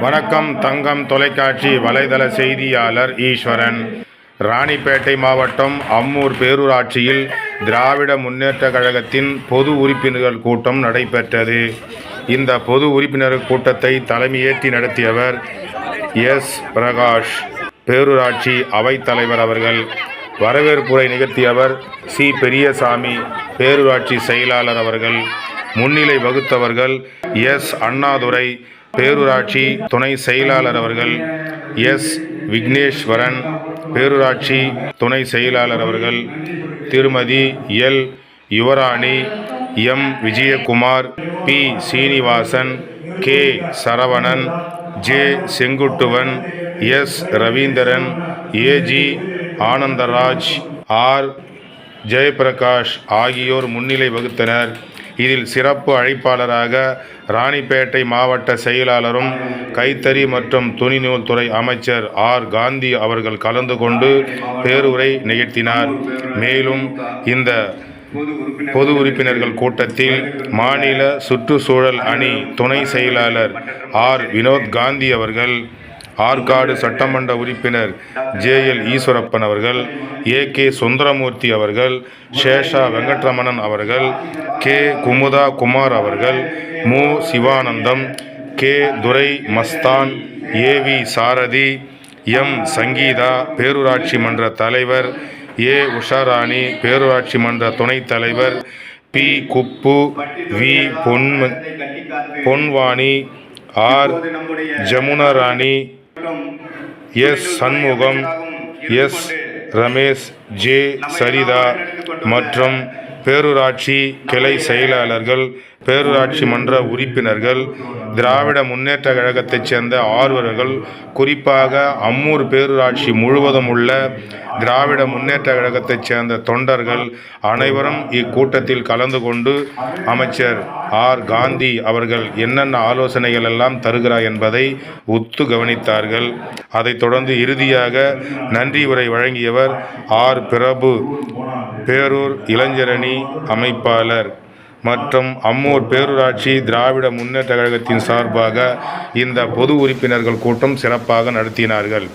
வணக்கம் தங்கம் தொலைக்காட்சி வலைதள செய்தியாளர் ஈஸ்வரன். ராணிப்பேட்டை மாவட்டம் அம்மூர் பேரூராட்சியில் திராவிட முன்னேற்றக் கழகத்தின் பொது உறுப்பினர்கள் கூட்டம் நடைபெற்றது. இந்த பொது உறுப்பினர் கூட்டத்தை தலைமையேற்றி நடத்தியவர் எஸ். பிரகாஷ். பேரூராட்சி அவைத்தலைவர் அவர்கள். வரவேற்புரை நிகழ்த்தியவர் சி. பெரியசாமி. பேரூராட்சி செயலாளர் அவர்கள். முன்னிலை வகுத்தவர்கள் எஸ். அண்ணாதுரை. பேரூராட்சி துணை செயலாளர் அவர்கள் எஸ். விக்னேஸ்வரன் பேரூராட்சி துணை செயலாளர் அவர்கள் திருமதி L. Yuvarani M. Vijayakumar P. Srinivasan K. Saravanan J. Senguttuvan S. Ravindran A G Anandaraj R. Jayaprakash ஆகியோர் முன்னிலை வகுத்தனர். இதில் சிறப்பு அழைப்பாளராக ராணிப்பேட்டை மாவட்ட செயலாளரும் கைத்தறி மற்றும் துணிநூல் துறை அமைச்சர் ஆர். காந்தி அவர்கள் கலந்து கொண்டு பேருரை நிகழ்த்தினார். மேலும் இந்த பொது உறுப்பினர்கள் கூட்டத்தில் மாநில சுற்றுச்சூழல் அணி துணை செயலாளர் ஆர். வினோத் காந்தி அவர்கள் ஆற்காடு சட்டமன்ற உறுப்பினர் ஜே எல் ஈஸ்வரப்பன் அவர்கள் ஏ கே சுந்தரமூர்த்தி அவர்கள் சேஷா வெங்கட்ரமணன் அவர்கள் கே குமுதா குமார் அவர்கள் மு Sivanandam K Durai Mastan A V Sarathi M Sangeetha பேரூராட்சி மன்ற தலைவர் ஏ உஷாராணி பேரூராட்சி மன்ற துணைத் தலைவர் P Kuppu V Pon Ponvani R Jamuna Rani S Shanmugam S Ramesh J Saritha மற்றும் பேரூராட்சி கிளை செயலாளர்கள் பேரூராட்சி மன்ற உறுப்பினர்கள் திராவிட முன்னேற்ற கழகத்தைச் சேர்ந்த ஆர்வலர்கள் குறிப்பாக அம்மூர் பேரூராட்சி முழுவதும் உள்ள திராவிட முன்னேற்ற கழகத்தைச் சேர்ந்த தொண்டர்கள் அனைவரும் இக்கூட்டத்தில் கலந்து கொண்டு அமைச்சர் ஆர். காந்தி அவர்கள் என்னென்ன ஆலோசனைகள் எல்லாம் தருகிறார் என்பதை உத்து கவனித்தார்கள். அதைத் தொடர்ந்து இறுதியாக நன்றி உரை வழங்கியவர் ஆர். பிரபு பேரூர் இளைஞரணி அமைப்பாளர். மற்றும் அம்மூர் பேரூராட்சி திராவிட முன்னேற்ற கழகத்தின் சார்பாக இந்த பொது உறுப்பினர்கள் கூட்டம் சிறப்பாக நடத்தினார்கள்.